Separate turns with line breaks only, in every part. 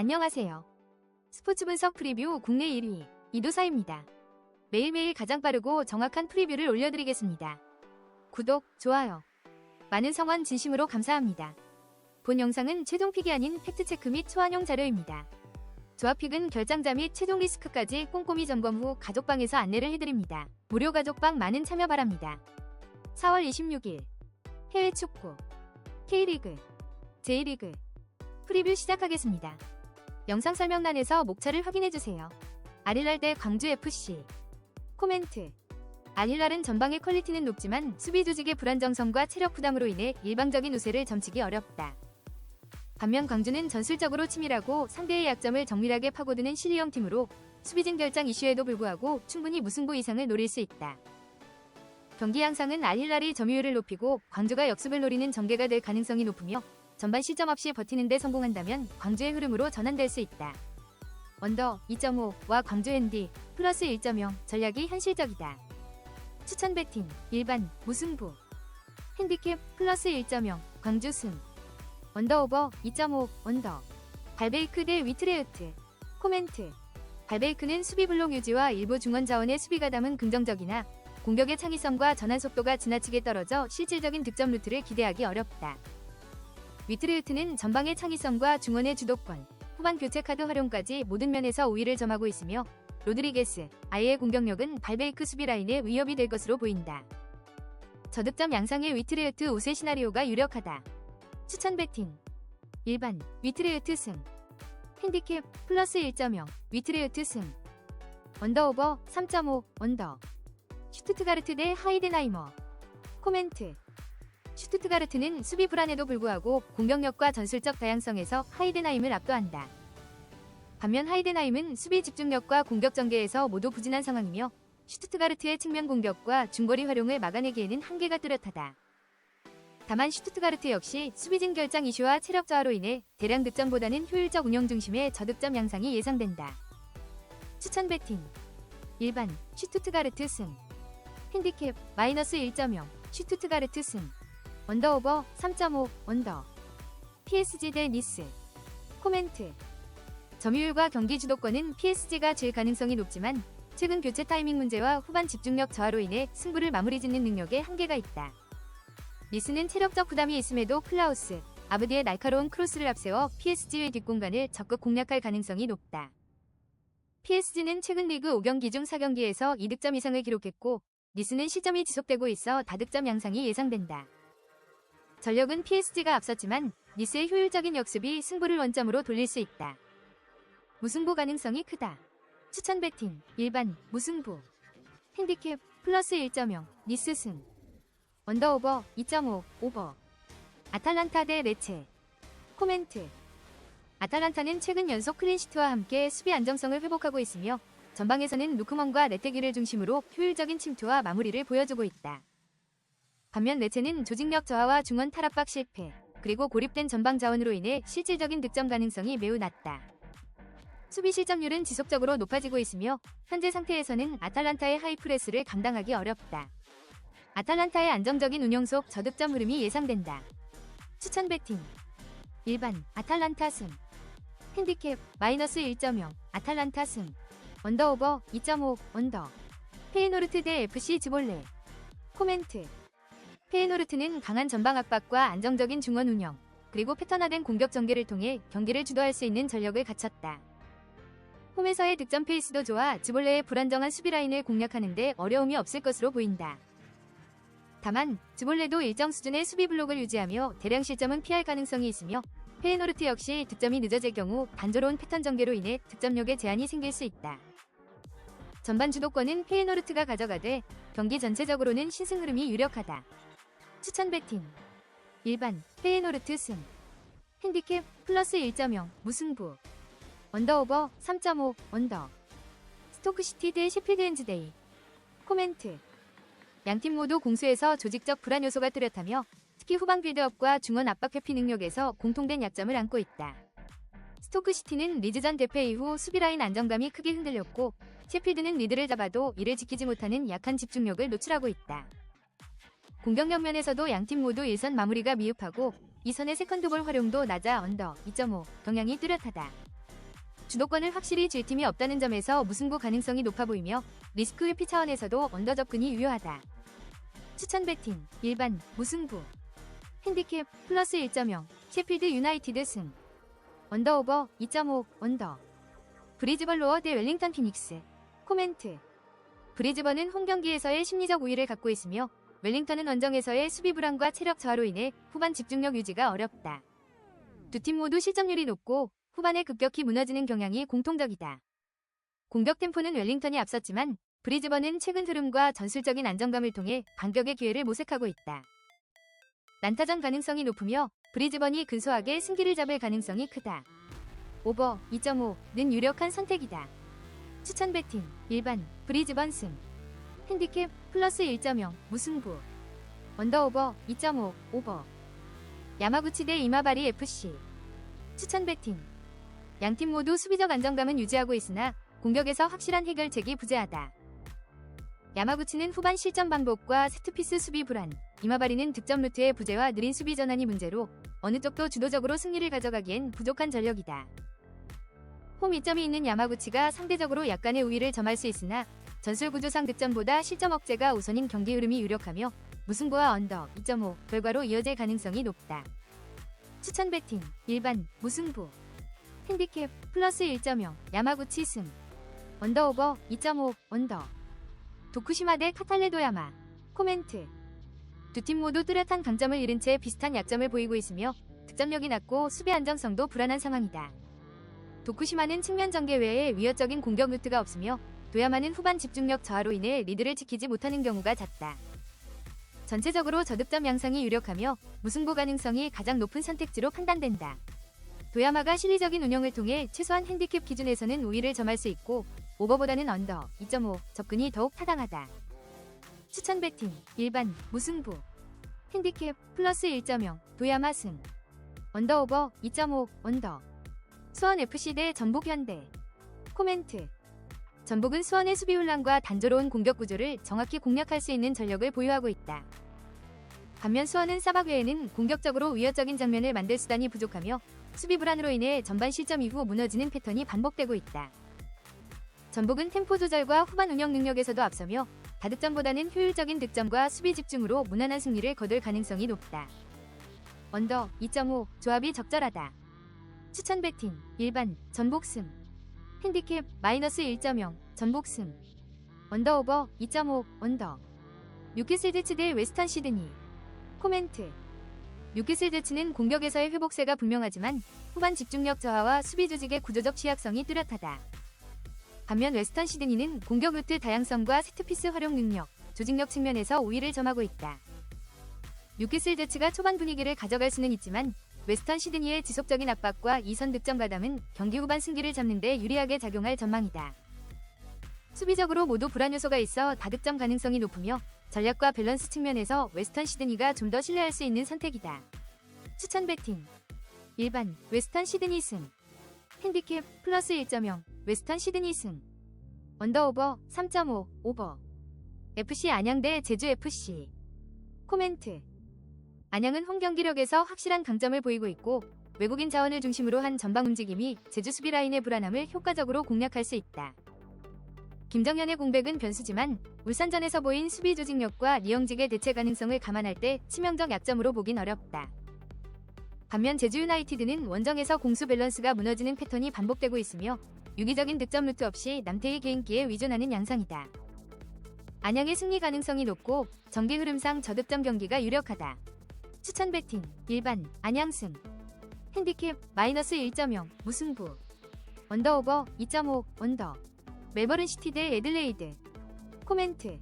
안녕하세요. 스포츠 분석 프리뷰 국내 1위 이도사입니다. 매일매일 가장 빠르고 정확한 프리뷰를 올려드리겠습니다. 구독, 좋아요. 많은 성원 진심으로 감사합니다. 본 영상은 최종픽이 아닌 팩트체크 및 초안용 자료입니다. 조합픽은 결장자 및 최종 리스크까지 꼼꼼히 점검 후 가족방에서 안내를 해드립니다. 무료 가족방 많은 참여 바랍니다. 4월 26일 해외 축구 K리그 J리그 프리뷰 시작하겠습니다. 영상 설명란에서 목차를 확인해주세요. 아릴랄 대 광주FC 코멘트 아릴랄은 전방의 퀄리티는 높지만 수비 조직의 불안정성과 체력 부담으로 인해 일방적인 우세를 점치기 어렵다. 반면 광주는 전술적으로 치밀하고 상대의 약점을 정밀하게 파고드는 실리형 팀으로 수비진 결장 이슈에도 불구하고 충분히 무승부 이상을 노릴 수 있다. 경기 양상은 알릴랄이 점유율을 높이고 광주가 역습을 노리는 전개가 될 가능성이 높으며 전반 시점 없이 버티는 데 성공한다면 광주의 흐름으로 전환될 수 있다. 원더 2.5와 광주 핸디 플러스 1.0 전략이 현실적이다. 추천 배팅 일반 무승부 핸디캡 플러스 1.0 광주 승 원더 오버 2.5 원더 발베이크 대 위트레우트 코멘트 발베이크는 수비 블록 유지와 일부 중원 자원의 수비가 담은 긍정적이나 공격의 창의성과 전환 속도가 지나치게 떨어져 실질적인 득점 루트를 기대하기 어렵다. 위트레우트는 전방의 창의성과 중원의 주도권, 후반 교체 카드 활용까지 모든 면에서 우위를 점하고 있으며 로드리게스, 아이의 공격력은 발베이크 수비 라인의 위협이 될 것으로 보인다. 저득점 양상의 위트레우트 우세 시나리오가 유력하다. 추천 배팅. 일반 위트레우트 승. 핸디캡 플러스 1.0 위트레우트 승. 원더오버 3.5 원더. 슈투트가르트 대 하이덴하이머. 코멘트 슈투트가르트는 수비 불안에도 불구하고 공격력과 전술적 다양성에서 하이덴하임을 압도한다. 반면 하이덴하임은 수비 집중력과 공격 전개에서 모두 부진한 상황이며 슈투트가르트의 측면 공격과 중거리 활용을 막아내기에는 한계가 뚜렷하다. 다만 슈투트가르트 역시 수비진 결장 이슈와 체력 저하로 인해 대량 득점보다는 효율적 운영 중심의 저득점 양상이 예상된다. 추천 배팅 일반 슈투트가르트 승 핸디캡 마이너스 1.0 슈투트가르트 승 원더오버 3.5 원더 PSG 대 니스 코멘트 점유율과 경기 주도권은 PSG가 질 가능성이 높지만 최근 교체 타이밍 문제와 후반 집중력 저하로 인해 승부를 마무리 짓는 능력에 한계가 있다. 니스는 체력적 부담이 있음에도 클라우스, 아브디의 날카로운 크로스를 앞세워 PSG의 뒷공간을 적극 공략할 가능성이 높다. PSG는 최근 리그 5경기 중 4경기에서 2득점 이상을 기록했고 니스는 시점이 지속되고 있어 다득점 양상이 예상된다. 전력은 PSG가 앞섰지만 니스의 효율적인 역습이 승부를 원점으로 돌릴 수 있다. 무승부 가능성이 크다. 추천 배팅 일반 무승부 핸디캡 플러스 1.0 니스 승 원더오버 2.5 오버 아탈란타 대 레체 코멘트 아탈란타는 최근 연속 클린시트와 함께 수비 안정성을 회복하고 있으며 전방에서는 루크먼과 레테기를 중심으로 효율적인 침투와 마무리를 보여주고 있다. 반면 레체는 조직력 저하와 중원 탈압박 실패, 그리고 고립된 전방 자원으로 인해 실질적인 득점 가능성이 매우 낮다. 수비 실점률은 지속적으로 높아지고 있으며 현재 상태에서는 아탈란타의 하이프레스를 감당하기 어렵다. 아탈란타의 안정적인 운영 속 저득점 흐름이 예상된다. 추천 배팅 일반 아탈란타 승 핸디캡 마이너스 1.0 아탈란타 승 원더오버 2.5 원더 페이노르트 대 FC 지볼레 코멘트 페이노르트는 강한 전방 압박과 안정적인 중원 운영 그리고 패턴화된 공격 전개를 통해 경기를 주도할 수 있는 전력을 갖췄다. 홈에서의 득점 페이스도 좋아 지볼레의 불안정한 수비 라인을 공략하는데 어려움이 없을 것으로 보인다. 다만 지볼레도 일정 수준의 수비 블록을 유지하며 대량 실점은 피할 가능성이 있으며 페이노르트 역시 득점이 늦어질 경우 단조로운 패턴 전개로 인해 득점력에 제한이 생길 수 있다. 전반 주도권은 페이노르트가 가져가되 경기 전체적으로는 신승 흐름이 유력하다. 추천 배팅. 일반 페이노르트 승. 핸디캡 플러스 1.0 무승부. 원더오버 3.5 원더. 스토크시티 대 셰필드 앤즈데이. 코멘트. 양팀 모두 공수에서 조직적 불안 요소가 뚜렷하며 특히 후방 빌드업과 중원 압박 회피 능력에서 공통된 약점을 안고 있다. 스토크시티는 리즈전 대패 이후 수비라인 안정감이 크게 흔들렸고 셰필드는 리드를 잡아도 이를 지키지 못하는 약한 집중력을 노출하고 있다. 공격력 면에서도 양팀 모두 일선 마무리가 미흡하고 이선의 세컨드볼 활용도 낮아 언더 2.5 경향이 뚜렷하다. 주도권을 확실히 쥘 팀이 없다는 점에서 무승부 가능성이 높아 보이며 리스크 회피 차원에서도 언더 접근이 유효하다. 추천 배팅 일반 무승부. 핸디캡 플러스 1.0 셰필드 유나이티드 승. 언더 오버 2.5 언더. 브리즈번 로어 대 웰링턴 피닉스. 코멘트. 브리즈번은 홈 경기에서의 심리적 우위를 갖고 있으며 웰링턴은 원정에서의 수비 불안과 체력 저하로 인해 후반 집중력 유지가 어렵다. 두 팀 모두 실점률이 높고 후반에 급격히 무너지는 경향이 공통적이다. 공격 템포는 웰링턴이 앞섰지만 브리즈번은 최근 흐름과 전술적인 안정감을 통해 반격의 기회를 모색하고 있다. 난타전 가능성이 높으며 브리즈번이 근소하게 승기를 잡을 가능성이 크다. 오버 2.5는 유력한 선택이다. 추천 배팅 일반 브리즈번 승 핸디캡 플러스 1.0 무승부 언더오버 2.5 오버 야마구치 대 이마바리 FC 추천 배팅 양팀 모두 수비적 안정감은 유지하고 있으나 공격에서 확실한 해결책이 부재하다. 야마구치는 후반 실점 반복과 세트피스 수비 불안, 이마바리는 득점 루트의 부재와 느린 수비 전환이 문제로 어느 쪽도 주도적으로 승리를 가져가기엔 부족한 전력이다. 홈 이점이 있는 야마구치가 상대적으로 약간의 우위를 점할 수 있으나 전술 구조상 득점보다 실점 억제가 우선인 경기 흐름이 유력하며 무승부와 언더 2.5 결과로 이어질 가능성이 높다. 추천 배팅 일반 무승부. 핸디캡 플러스 1.0 야마구치 승. 언더오버 2.5 언더. 도쿠시마 대 카탈레도야마. 코멘트. 두 팀 모두 뚜렷한 강점을 잃은 채 비슷한 약점을 보이고 있으며 득점력이 낮고 수비 안정성도 불안한 상황이다. 도쿠시마는 측면 전개 외에 위협적인 공격 루트가 없으며 도야마는 후반 집중력 저하로 인해 리드를 지키지 못하는 경우가 잦다. 전체적으로 저득점 양상이 유력하며 무승부 가능성이 가장 높은 선택지로 판단된다. 도야마가 실리적인 운영을 통해 최소한 핸디캡 기준에서는 우위를 점할 수 있고 오버보다는 언더 2.5 접근이 더욱 타당하다. 추천 배팅 일반 무승부 핸디캡 플러스 1.0 도야마 승 언더 오버 2.5 언더 수원 FC 대 전북 현대 코멘트 전북은 수원의 수비 혼란과 단조로운 공격 구조를 정확히 공략할 수 있는 전력을 보유하고 있다. 반면 수원은 사박 외에는 공격적으로 위협적인 장면을 만들 수단이 부족하며 수비 불안으로 인해 전반 실점 이후 무너지는 패턴이 반복되고 있다. 전북은 템포 조절과 후반 운영 능력에서도 앞서며 다득점보다는 효율적인 득점과 수비 집중으로 무난한 승리를 거둘 가능성이 높다. 언더 2.5 조합이 적절하다. 추천 배팅 일반 전복승 핸디캡 마이너스 1.0 전복승 언더오버 2.5 언더 뉴캐슬 제츠 대 웨스턴 시드니 코멘트 뉴캐슬 제츠는 공격에서의 회복세가 분명하지만 후반 집중력 저하와 수비 조직의 구조적 취약성이 뚜렷하다. 반면 웨스턴 시드니는 공격 루트 다양성과 세트피스 활용 능력, 조직력 측면에서 우위를 점하고 있다. 뉴캐슬 제츠가 초반 분위기를 가져갈 수는 있지만 웨스턴 시드니의 지속적인 압박과 이선 득점 가담은 경기 후반 승기를 잡는 데 유리하게 작용할 전망이다. 수비적으로 모두 불안 요소가 있어 다득점 가능성이 높으며 전략과 밸런스 측면에서 웨스턴 시드니가 좀 더 신뢰할 수 있는 선택이다. 추천 배팅. 일반 웨스턴 시드니 승. 핸디캡 플러스 1.0 웨스턴 시드니 승. 언더오버 3.5 오버. FC 안양 대 제주 FC 코멘트 안양은 홈 경기력에서 확실한 강점을 보이고 있고 외국인 자원을 중심으로 한 전방 움직임이 제주 수비 라인의 불안함을 효과적으로 공략할 수 있다. 김정현의 공백은 변수지만 울산전에서 보인 수비 조직력과 리영직의 대체 가능성을 감안할 때 치명적 약점으로 보긴 어렵다. 반면 제주 유나이티드는 원정에서 공수 밸런스가 무너지는 패턴이 반복되고 있으며 유기적인 득점 루트 없이 남태희 개인기에 의존하는 양상이다. 안양의 승리 가능성이 높고 정기 흐름상 저득점 경기가 유력하다. 추천 배팅 일반 안양승. 핸디캡 마이너스 1.0 무승부. 언더오버 2.5 언더. 멜버른 시티 대 애들레이드. 코멘트.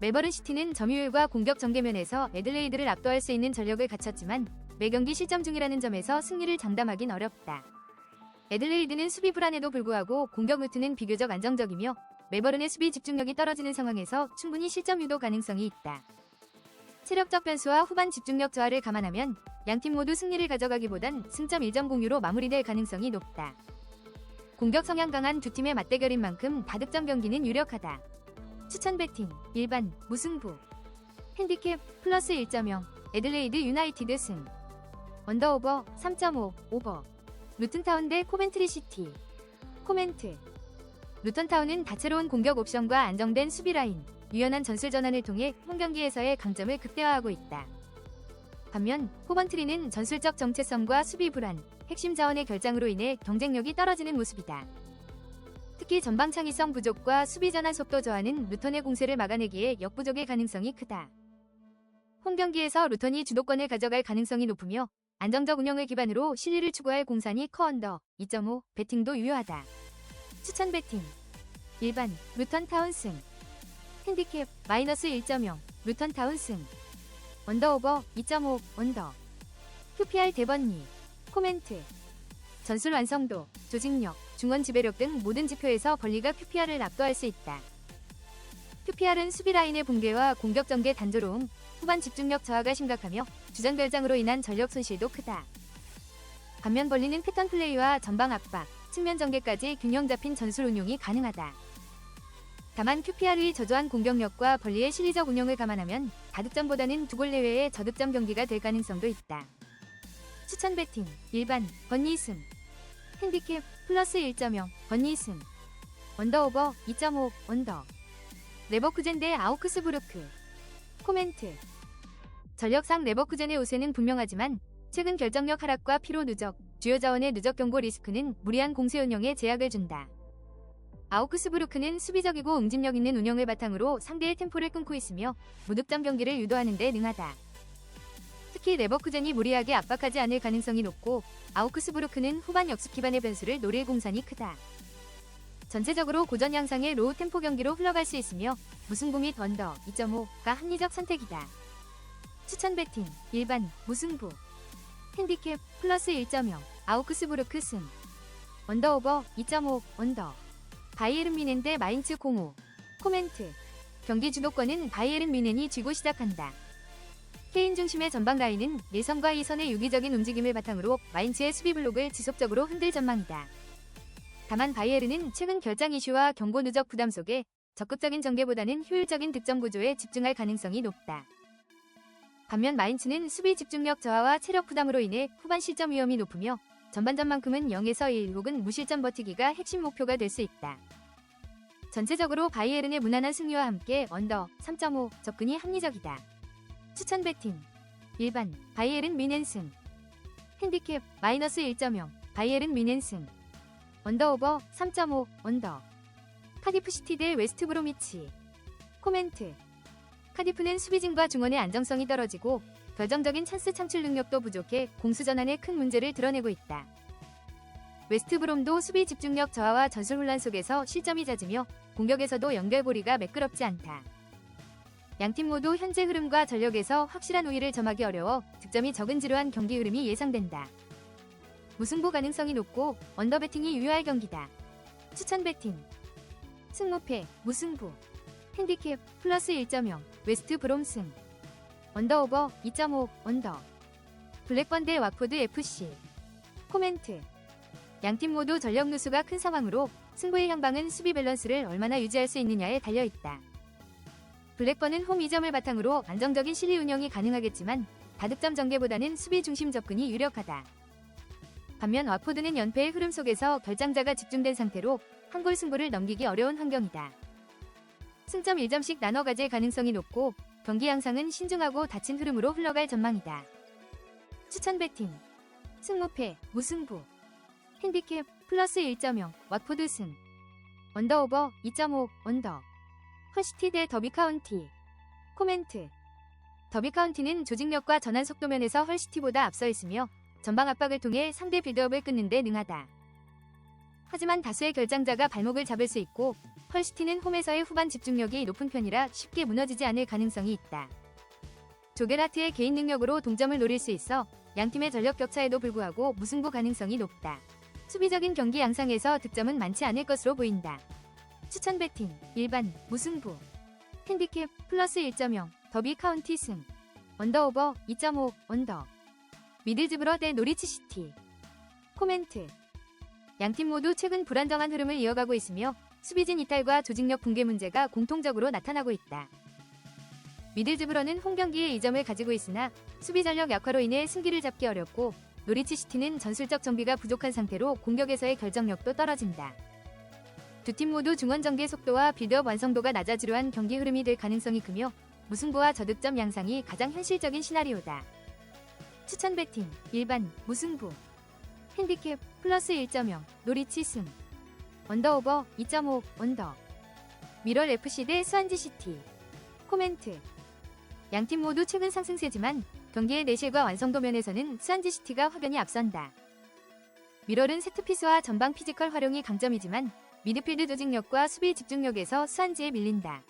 멜버른 시티는 점유율과 공격 전개면에서 애들레이드를 압도할 수 있는 전력을 갖췄지만 매경기 실점 중이라는 점에서 승리를 장담하긴 어렵다. 애들레이드는 수비 불안에도 불구하고 공격 루트는 비교적 안정적이며 멜버른의 수비 집중력이 떨어지는 상황에서 충분히 실점 유도 가능성이 있다. 체력적 변수와 후반 집중력 저하를 감안하면 양팀 모두 승리를 가져가기보단 승점 1점 공유로 마무리될 가능성이 높다. 공격 성향 강한 두 팀의 맞대결인 만큼 다득점 경기는 유력하다. 추천 배팅 일반 무승부. 핸디캡 플러스 1.0 애들레이드 유나이티드 승. 언더오버 3.5 오버. 루튼타운 대 코벤트리 시티. 코멘트. 루턴타운은 다채로운 공격 옵션과 안정된 수비 라인, 유연한 전술 전환을 통해 홈 경기에서의 강점을 극대화하고 있다. 반면 코번트리는 전술적 정체성과 수비 불안, 핵심 자원의 결장으로 인해 경쟁력이 떨어지는 모습이다. 특히 전방 창의성 부족과 수비 전환 속도 저하는 루턴의 공세를 막아내기에 역부족의 가능성이 크다. 홈 경기에서 루턴이 주도권을 가져갈 가능성이 높으며 안정적 운영을 기반으로 실리를 추구할 공산이 커언더 2.5 배팅도 유효하다. 추천 배팅 일반 루턴 타운 승 핸디캡 마이너스 1.0 루턴 타운 승 언더오버 2.5 언더 QPR 대번리 코멘트 전술 완성도 조직력 중원 지배력 등 모든 지표에서 벌리가 QPR을 압도할 수 있다. QPR은 수비 라인의 붕괴와 공격 전개 단조로움, 후반 집중력 저하가 심각하며 주전 결장으로 인한 전력 손실도 크다. 반면 벌리는 패턴 플레이와 전방 압박, 측면 전개까지 균형 잡힌 전술 운용이 가능하다. 다만 QPR의 저조한 공격력과 벌리의 실리적 운영을 감안하면 다득점보다는 두 골 내외의 저득점 경기가 될 가능성도 있다. 추천 배팅 일반 번니 승. 핸디캡 플러스 1.0 번니 승. 언더오버 2.5 언더. 레버쿠젠 대 아우크스부르크. 코멘트. 전력상 레버쿠젠의 우세는 분명하지만 최근 결정력 하락과 피로 누적, 주요 자원의 누적 경고 리스크는 무리한 공세 운영에 제약을 준다. 아우크스부르크는 수비적이고 응집력 있는 운영을 바탕으로 상대의 템포를 끊고 있으며 무득점 경기를 유도하는 데 능하다. 특히 레버쿠젠이 무리하게 압박하지 않을 가능성이 높고 아우크스부르크는 후반 역습 기반의 변수를 노릴 공산이 크다. 전체적으로 고전 양상의 로우 템포 경기로 흘러갈 수 있으며 무승부 및 언더 2.5가 합리적 선택이다. 추천 배팅 일반 무승부 핸디캡 플러스 1.0 아우크스부르크 승 언더오버 2.5 언더 바이에른 미넨 대 마인츠 05 코멘트 경기 주도권은 바이에른 미넨이 쥐고 시작한다. 케인 중심의 전방 라인은 내선과 이선의 유기적인 움직임을 바탕으로 마인츠의 수비 블록을 지속적으로 흔들 전망이다. 다만 바이에른은 최근 결장 이슈와 경고 누적 부담 속에 적극적인 전개보다는 효율적인 득점 구조에 집중할 가능성이 높다. 반면 마인츠는 수비 집중력 저하와 체력 부담으로 인해 후반 실점 위험이 높으며 전반전만큼은 0에서 1 혹은 무실점 버티기가 핵심 목표가 될 수 있다. 전체적으로 바이에른의 무난한 승리와 함께 언더 3.5 접근이 합리적이다. 추천 배팅 일반 바이에른 미넨승. 핸디캡 마이너스 1.0 바이에른 미넨승. 언더오버 3.5 언더. 카디프시티 대 웨스트브로미치. 코멘트. 카디프는 수비진과 중원의 안정성이 떨어지고 결정적인 찬스 창출 능력도 부족해 공수 전환에 큰 문제를 드러내고 있다. 웨스트브롬도 수비 집중력 저하와 전술 혼란 속에서 실점이 잦으며 공격에서도 연결고리가 매끄럽지 않다. 양팀 모두 현재 흐름과 전력에서 확실한 우위를 점하기 어려워 득점이 적은 지루한 경기 흐름이 예상된다. 무승부 가능성이 높고 언더 배팅이 유효할 경기다. 추천 배팅 승무패 무승부 핸디캡 플러스 1.0 웨스트 브롬 승 언더오버 2.5 언더 블랙번 대 와포드 FC 코멘트 양팀 모두 전력 누수가 큰 상황으로 승부의 향방은 수비 밸런스를 얼마나 유지할 수 있느냐에 달려 있다. 블랙번은 홈 2점을 바탕으로 안정적인 실리 운영이 가능하겠지만 다득점 전개보다는 수비 중심 접근이 유력하다. 반면 와포드는 연패의 흐름 속에서 결장자가 집중된 상태로 한 골 승부를 넘기기 어려운 환경이다. 승점 1점씩 나눠 가질 가능성이 높고 경기 양상은 신중하고 닫힌 흐름으로 흘러갈 전망이다. 추천 배팅 승무패 무승부 핸디캡 플러스 1.0 왓포드 승 언더오버 2.5 언더 헐시티 대 더비 카운티 코멘트 더비 카운티는 조직력과 전환 속도 면에서 헐시티보다 앞서 있으며 전방 압박을 통해 상대 빌드업을 끊는 데 능하다. 하지만 다수의 결장자가 발목을 잡을 수 있고 헐시티는 홈에서의 후반 집중력이 높은 편이라 쉽게 무너지지 않을 가능성이 있다. 조게라트의 개인 능력으로 동점을 노릴 수 있어 양팀의 전력 격차에도 불구하고 무승부 가능성이 높다. 수비적인 경기 양상에서 득점은 많지 않을 것으로 보인다. 추천 배팅 일반 무승부 핸디캡 플러스 1.0 더비 카운티 승 언더오버 2.5 언더 미들즈브러 대 노리치 시티 코멘트 양팀 모두 최근 불안정한 흐름을 이어가고 있으며 수비진 이탈과 조직력 붕괴 문제가 공통적으로 나타나고 있다. 미들즈브러는 홈 경기에 2점을 가지고 있으나 수비 전력 약화로 인해 승기를 잡기 어렵고 노리치 시티는 전술적 정비가 부족한 상태로 공격에서의 결정력도 떨어진다. 두 팀 모두 중원 전개 속도와 빌드업 완성도가 낮아 지루한 경기 흐름이 될 가능성이 크며 무승부와 저득점 양상이 가장 현실적인 시나리오다. 추천 배팅 일반 무승부 핸디캡 플러스 1.0 노리치 승 언더오버 2.5 언더 미럴 FC 대 수완지 시티 코멘트 양팀 모두 최근 상승세지만 경기의 내실과 완성도 면에서는 수완지 시티가 확연히 앞선다. 미럴은 세트피스와 전방 피지컬 활용이 강점이지만 미드필드 조직력과 수비 집중력에서 수완지에 밀린다.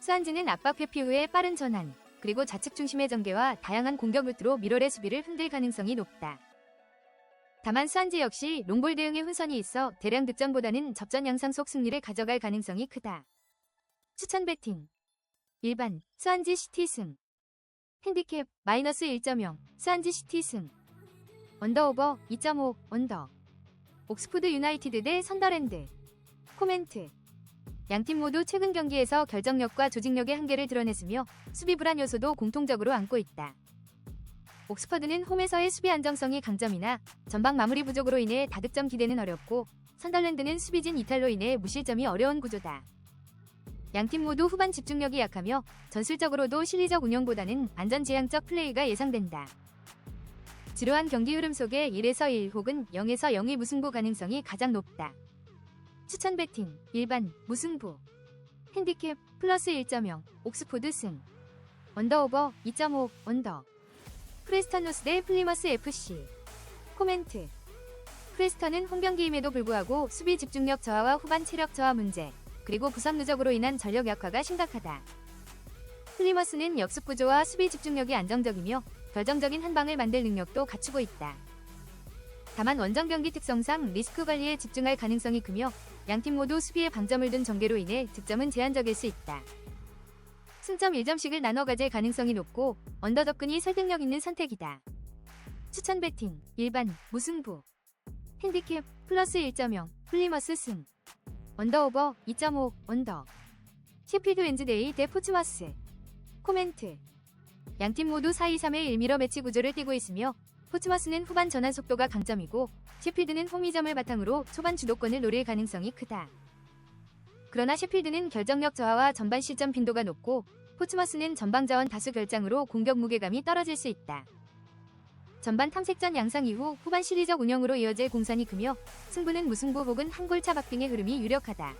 수완지는 압박 회피 후에 빠른 전환, 그리고 좌측 중심의 전개와 다양한 공격 루트로 미럴의 수비를 흔들 가능성이 높다. 다만 수완지 역시 롱볼 대응의 혼선이 있어 대량 득점보다는 접전 양상 속 승리를 가져갈 가능성이 크다. 추천 배팅. 일반 수완지 시티 승. 핸디캡 마이너스 1.0 수완지 시티 승. 언더오버 2.5 언더. 옥스포드 유나이티드 대 선더랜드. 코멘트. 양팀 모두 최근 경기에서 결정력과 조직력의 한계를 드러냈으며 수비 불안 요소도 공통적으로 안고 있다. 옥스퍼드는 홈에서의 수비 안정성이 강점이나 전방 마무리 부족으로 인해 다득점 기대는 어렵고 선덜랜드는 수비진 이탈로 인해 무실점이 어려운 구조다. 양팀 모두 후반 집중력이 약하며 전술적으로도 실리적 운영보다는 안전지향적 플레이가 예상된다. 지루한 경기 흐름 속에 1에서 1 혹은 0에서 0의 무승부 가능성이 가장 높다. 추천 배팅 일반 무승부 핸디캡 플러스 1.0 옥스포드 승 언더오버 2.5 언더 프레스턴 로스 대 플리머스 FC 코멘트 프레스턴은 홈 경기임에도 불구하고 수비 집중력 저하와 후반 체력 저하 문제 그리고 부상 누적으로 인한 전력 약화가 심각하다. 플리머스는 역습 구조와 수비 집중력이 안정적이며 결정적인 한 방을 만들 능력도 갖추고 있다. 다만 원정 경기 특성상 리스크 관리에 집중할 가능성이 크며 양팀 모두 수비에 방점을 둔 전개로 인해 득점은 제한적일 수 있다. 승점 1점씩을 나눠 가질 가능성이 높고 언더 접근이 설득력 있는 선택이다. 추천 배팅 일반 무승부. 핸디캡 플러스 1.0 플리머스 승. 언더오버 2.5 언더. 셰필드 웬즈데이 대 포츠마스. 코멘트. 양팀 모두 4-2-3의 1미러 매치 구조를 띠고 있으며 포츠마스는 후반 전환 속도가 강점이고 셰필드는 홈이점을 바탕으로 초반 주도권을 노릴 가능성이 크다. 그러나 셰필드는 결정력 저하와 전반 실점 빈도가 높고 포츠마스는 전방 자원 다수 결장으로 공격 무게감이 떨어질 수 있다. 전반 탐색전 양상 이후 후반 시리적 운영으로 이어질 공산이 크며 승부는 무승부 혹은 한 골 차 박빙의 흐름이 유력하다.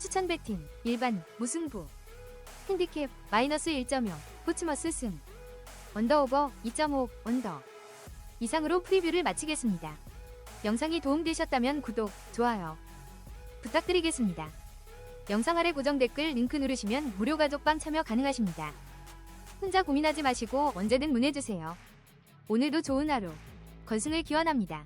추천 배팅 일반 무승부 핸디캡 마이너스 1.0 포츠머스 승 언더오버 2.5 언더 이상으로 프리뷰를 마치겠습니다. 영상이 도움되셨다면 구독, 좋아요 부탁드리겠습니다. 영상 아래 고정 댓글 링크 누르시면 무료 가족방 참여 가능하십니다. 혼자 고민하지 마시고 언제든 문의주세요. 오늘도 좋은 하루, 건승을 기원합니다.